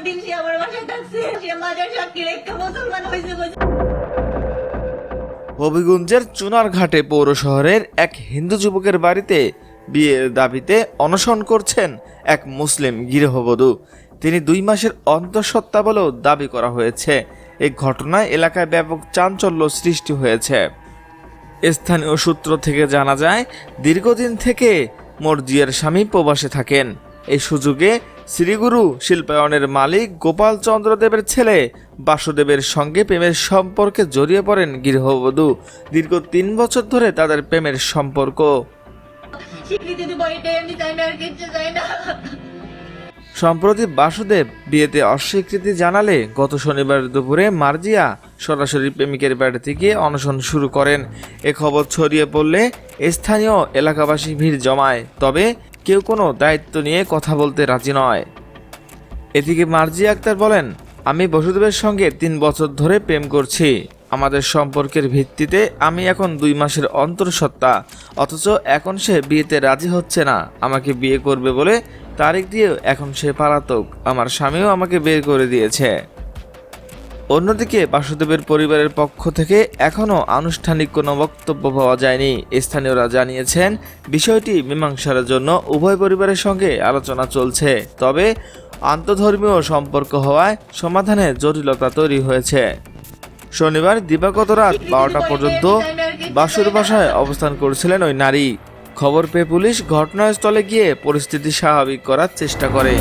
দিন সে আমার বাসায় থাকছে। সে মাজার মুসলমান হয়েছে। হবিগঞ্জের চুনারঘাটে পৌর শহরের এক হিন্দু যুবকের বাড়িতে বিয়ের দাবিতে অনশন করছেন এক মুসলিম গৃহবধূ। তিনি দুই মাসের অন্তঃসত্ত্বা বলেও দাবি করা হয়েছে। এই ঘটনায় এলাকায় ব্যাপক চাঞ্চল্য সৃষ্টি হয়েছে। স্থানীয় সূত্র থেকে জানা যায়, দীর্ঘদিন থেকে মর্জিয়ার স্বামী প্রবাসে থাকেন। এই সুযোগে শ্রীগুরু শিল্পায়নের মালিক গোপাল চন্দ্র দেবের ছেলে বাসুদেবের সঙ্গে প্রেমের সম্পর্কে জড়িয়ে পড়েন গৃহবধূ। দীর্ঘ তিন বছর ধরে তাদের প্রেমের সম্পর্ক। সম্প্রতি বাসুদেব বিয়েতে অস্বীকৃতি জানালে গত শনিবার দুপুরে মার্জিয়া সরাসরি প্রেমিকের বাড়িতে গিয়ে অনশন শুরু করেন। এ খবর ছড়িয়ে পড়লে স্থানীয় এলাকাবাসী ভিড় জমায়। তবে কেউ কোনো দায়িত্ব নিয়ে কথা বলতে রাজি নয়। এদিকে মার্জি আক্তার বলেন, আমি বসুদেবের সঙ্গে তিন বছর ধরে প্রেম করছি। আমাদের সম্পর্কের ভিত্তিতে আমি এখন দুই মাসের অন্তঃসত্ত্বা, অথচ এখন সে বিয়েতে রাজি হচ্ছে না। আমাকে বিয়ে করবে বলে তারিখ দিয়ে এখন সে পালাতক। আমার স্বামীও আমাকে বের করে দিয়েছে। অন্যদিকে বাসুদেবের পরিবারের পক্ষ থেকে এখনও আনুষ্ঠানিক কোনো বক্তব্য পাওয়া যায়নি। স্থানীয়রা জানিয়েছেন, বিষয়টি মীমাংসার জন্য উভয় পরিবারের সঙ্গে আলোচনা চলছে। তবে আন্তধর্মীয় সম্পর্ক হওয়ায় সমাধানে জটিলতা তৈরি হয়েছে। শনিবার দিবাগত রাত বারোটা পর্যন্ত বাসুর বাসায় অবস্থান করছিলেন ওই নারী। খবর পেয়ে পুলিশ ঘটনাস্থলে গিয়ে পরিস্থিতি স্বাভাবিক করার চেষ্টা করে।